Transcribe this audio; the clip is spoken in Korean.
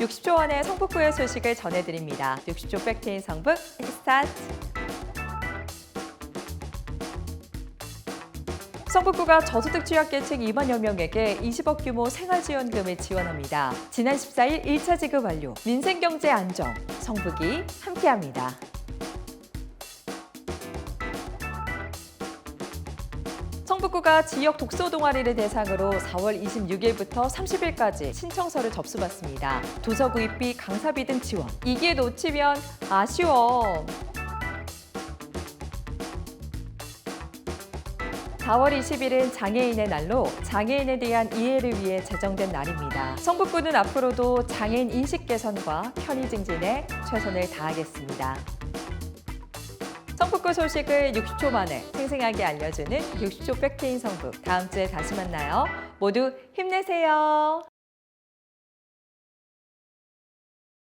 60초 안에 성북구의 소식을 전해드립니다. 60초 팩트인 성북 스타트. 성북구가 저소득 취약계층 2만여 명에게 20억 규모 생활지원금을 지원합니다. 지난 14일 1차 지급 완료. 민생경제 안정. 성북이 함께합니다. 성북구가 지역 독서 동아리를 대상으로 4월 26일부터 30일까지 신청서를 접수받습니다. 도서 구입비, 강사비 등 지원. 이게 놓치면 아쉬워. 4월 20일은 장애인의 날로 장애인에 대한 이해를 위해 제정된 날입니다. 성북구는 앞으로도 장애인 인식 개선과 편의 증진에 최선을 다하겠습니다. 성북구 소식을 60초 만에 생생하게 알려주는 60초 팩트인 성북. 다음 주에 다시 만나요. 모두 힘내세요.